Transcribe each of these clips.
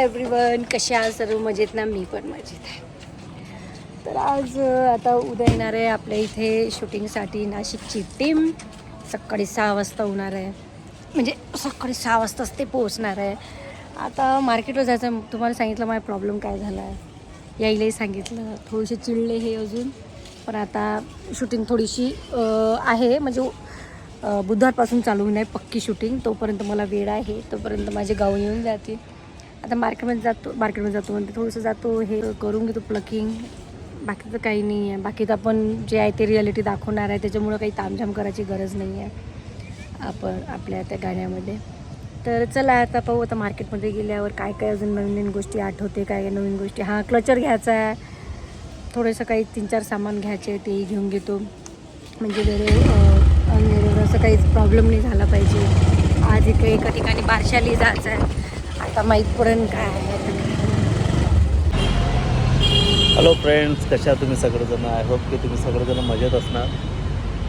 Everyone कशा आहात? सर्व मजेत ना? मी पण मजेत आहे. तर आज आता उद्या येणार आहे आपल्या इथे शूटिंगसाठी नाशिकची टीम सकाळी सहा वाजता होणार आहे. म्हणजे सकाळी सहा वाजताच ते पोहोचणार आहे. आता मार्केटवर जायचं तुम्हाला सांगितलं माझा प्रॉब्लेम काय झाला आहे. यायलाही सांगितलं. थोडेसे चिडले हे अजून. पण आता शूटिंग थोडीशी आहे. म्हणजे बुधवारपासून चालू होणार आहे पक्की शूटिंग तोपर्यंत मला वेळ आहे. तोपर्यंत माझे गाव येऊन जातील. आता मार्केटमध्ये जातो मार्केटमध्ये जातो म्हणते थोडंसं जातो हे करून घेतो प्लकिंग बाकीचं काही नाही आहे. बाकी तर आपण जे आहे ते रियालिटी दाखवणार आहे. त्याच्यामुळं काही तामझाम करायची गरज नाही आहे. आपण आपल्या त्या गाण्यामध्ये. तर चला आता पाहू आता मार्केटमध्ये गेल्यावर काय काय अजून नवीन नवीन गोष्टी आठवते काय काय नवीन गोष्टी. हां क्लचर घ्यायचा आहे. थोडंसं काही तीन चार सामान घ्यायचे तेही घेऊन घेतो. म्हणजे वेळेवर असं काहीच प्रॉब्लेम नाही झाला पाहिजे. आज इकडे एका ठिकाणी बारशाली जायचं आहे. आता माहीत पडेल काय हॅलो फ्रेंड्स कशा तुम्ही सगळेजण? आय होप की तुम्ही सगळेजण मजेत असणार.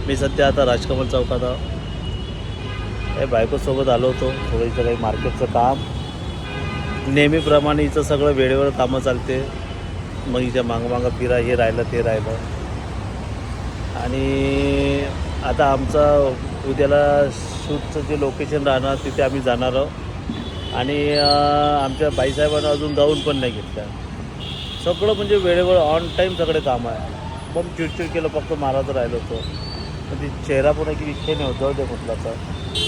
मी सध्या आता राजकमल चौकात आहो. बायकोसोबत आलो होतो. थोडं इथं काही मार्केटचं काम. नेहमीप्रमाणे हिचं सगळं वेळेवर कामं चालते. मग हिच्या मागं मागं फिरा हे राहिलं ते राहिलं. आणि आता आमचा उद्याला शूटचं जे लोकेशन राहणार तिथे आम्ही जाणार आहोत आणि आमच्या बाईसाहेबांना अजून जाऊन पण नाही घेतलं. सगळं म्हणजे वेळेवर ऑन टाईम सगळे काम आहे. पण चिडचिड केलं फक्त मारायचं राहिलं होतं. पण ती चेहरा पण की इच्छा नाही होत जाऊ दे म्हटलं आता.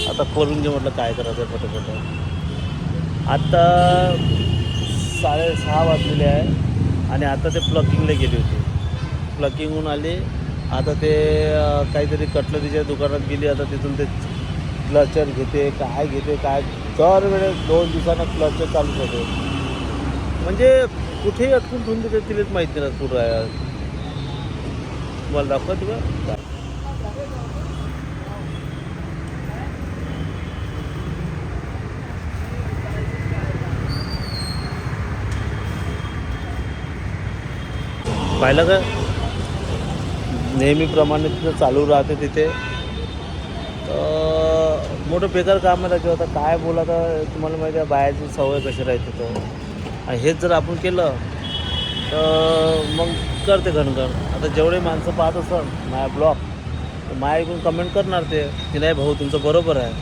आता खोलून घे म्हटलं काय करायचं आहे पटपट. आत्ता साडेसहा वाजलेले आहे आणि आता ते प्लकिंगला गेली होती. प्लकिंगहून आली. आता ते काहीतरी कटलरीच्या दुकानात गेली. आता तिथून ते क्लचर घेते काय घेते काय? दर वेळेस दोन दिवसानं क्लचर चालूच होते म्हणजे कुठेही अटकून ठेवून देते तिलाच माहिती नाही सुरू आहे. तुम्हाला दाखवा तुला पाहिलं का? नेहमीप्रमाणे तिथं चालू राहते तिथे. मोठं बेकार काम आहे त्याच्यावर. आता काय बोला तर तुम्हाला माहिती आहे बायाची सवय कशी राहते तर. आणि हेच जर आपण केलं तर मग करते घणघण आता जेवढे माणसं पाहत असल माया ब्लॉग तर माया ऐकून कमेंट करणार ते. की नाही भाऊ तुमचं बरोबर आहे.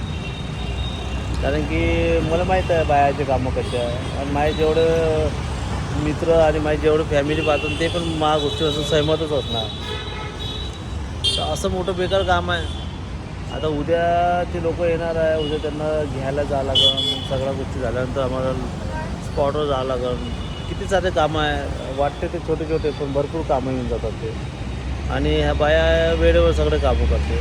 कारण की मला माहीत आहे बायाचे कामं कसे आहे. आणि माझे जेवढे मित्र आणि माझे जेवढे फॅमिली पाहतो ते पण मा गोष्टीपासून सहमतच असणार. तर असं मोठं बेकार काम आहे. आता उद्या ते लोक येणार आहे उद्या त्यांना घ्यायला जावं लागेल सगळ्या गोष्टी झाल्यानंतर आम्हाला स्पॉटवर जावं लागेल. किती सारे कामं आहे वाटते ते छोटे छोटे पण भरपूर कामं येऊन जातात ते. आणि ह्या बाया वेळेवर सगळे कामं करते.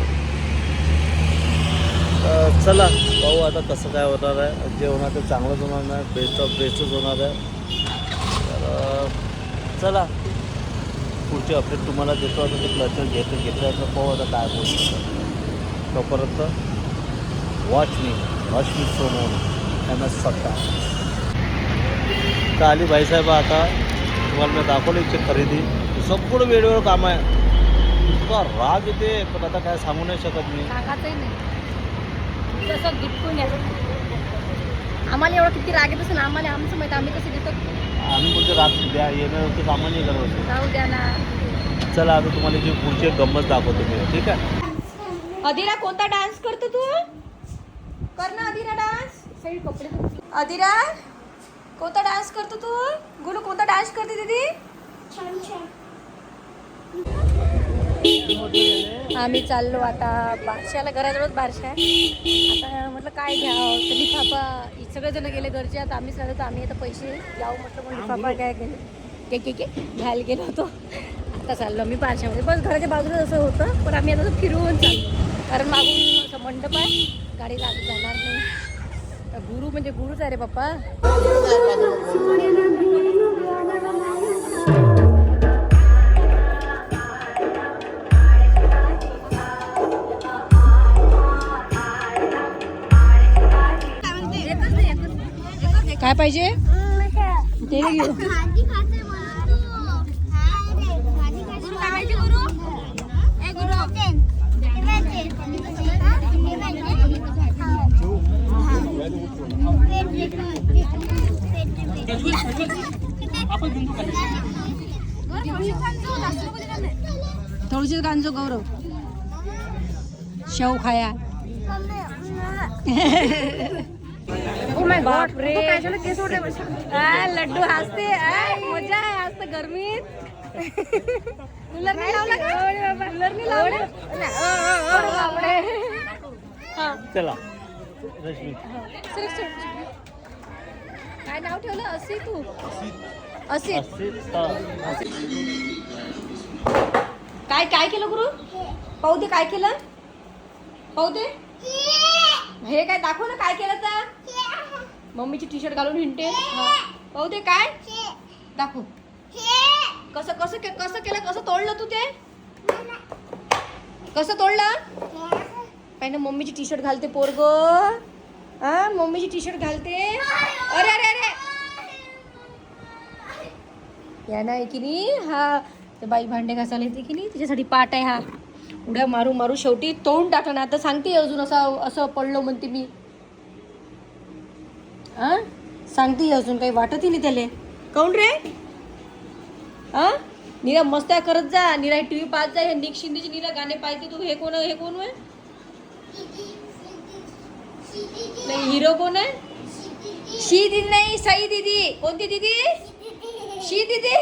तर चला भाऊ आता कसं काय होणार आहे. जे होणार ते चांगलंच होणार नाही बेस्ट ऑफ बेस्टच होणार आहे. तर चला. पुढची अपडेट तुम्हाला देतो आता ते क्लचर घेतं घेतल्याचं पाहू आता काय बोलतो तोपर्यंत वॉच मी वॉच मी सोनून एम एस सत्ता तर आली भाईसाहेब आता. तुम्हाला मी दाखवलं इथे खरेदी. सगळं वेळेवर काम आहे. इतका राग येते पण आता काय सांगू नाही शकत मी. तसं गिटकून आम्हाला एवढं किती राग येत असेल आम्हाला आमचं माहिती आम्ही कसं घेतो आम्ही बोलतो रात द्या येण्यावरती कामं नाही करत. होतो जाऊ द्या ना. चला आता तुम्हाला जी पुढची गंमत दाखवतो मी. ठीक आहे? अधीरा कोणता डान्स करतो तू? कर ना अधीरा डान्स सही कपडे अधीरा कोणता डान्स करतो तू? गुलू कोणता डान्स करते दीदी? आम्ही चाललो आता बारशाला घराजवळच बारशा आहे. आता म्हटलं काय घ्यावं? तर लिफाफा सगळेजण गेले घरचे. आता आम्ही सगळं तर आम्ही आता पैसे जाऊ म्हटलं पण लिफाफा काय गेले के के के घ्यायला गेलो होतो. आता चाललो मी बारशामध्ये बस घराच्या बाजूला असं होतं पण आम्ही आता फिरवून चाललो. कारण मागून असं मंडप आहे. गाडी जात जाणार नाही. तर गुरु म्हणजे गुरुच आहे रे पप्पा. काय पाहिजे? ते घेऊ. थोडीशी गांजो गौरव. शेव खाया. ओ माय गॉड रे आ, लड्डू हसते. मजा आहे आज तर गरमीत. कूलर नाही लावला का? कूलर नाही. लावला अरे बापरे. हा. चला. काय नाव ठेवलं? असी तू. काय काय केलं गुरु? पाहू दे काय केलं. पाहू दे. हे काय दाखव ना काय केलं तर. मम्मीची टी शर्ट घालून हिंडते. पाहू दे काय. दाखव. कसं कसं कसं केलं कसं तोडलं तू ते? कसं तोडलं? पाहिजे मम्मीची टी शर्ट घालते पोरग. हा मम्मीची टी शर्ट घालते. अरे अरे अरे. या नाही की नाही? हा. ते बाई भांडे घासायला येते की नाही? तिच्यासाठी पाठ आहे हा. उड्या मारू मारू. शेवटी तोंड टाकणं आता सांगते अजून असं असं पडलो म्हणते मी. हा? सांगते अजून काही वाटतही नाही त्याला. काऊन रे? हा? निरा मस्त्या करत जा. निरा टी व्ही पाहत जा. हे निक शिंदेचे निरा गाणे पाहते तू. हे कोण हे कोण आहे? नाही हिरो कोण आहे? शी दिदी नाही साई दिदी. कोणती दिदी? शी दीदी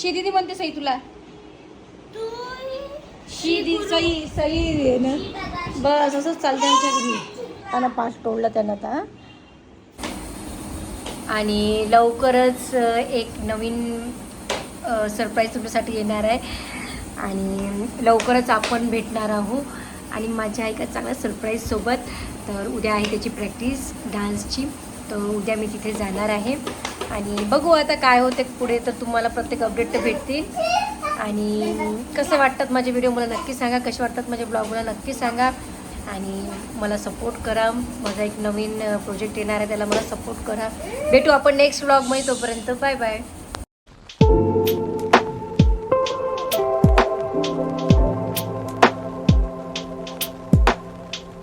शी दीदी म्हणते सई तुला. शी दी सई सई आहे ना. बस असंच चालतं आमच्या घरी. त्यांना पाच तोडलं त्यांना आता. आणि लवकरच एक नवीन सरप्राईज तुमच्यासाठी येणार आहे. आणि लवकरच आपण भेटणार आहोत. आणि माझ्या एका चांगल्या सरप्राईजसोबत तर उद्या आहे त्याची प्रॅक्टिस डान्सची तर उद्या मी तिथे जाणार आहे. आणि बघू आता काय होते पुढे तर तुम्हाला प्रत्येक अपडेट तर भेटतील. आणि कसे वाटतात माझे व्हिडिओ मला नक्की सांगा कसे वाटतात माझे ब्लॉग मला नक्की सांगा. आणि मला सपोर्ट करा. माझा एक नवीन प्रोजेक्ट येणार आहे त्याला मला सपोर्ट करा. भेटू आपण नेक्स्ट ब्लॉगमध्ये तोपर्यंत. Bye bye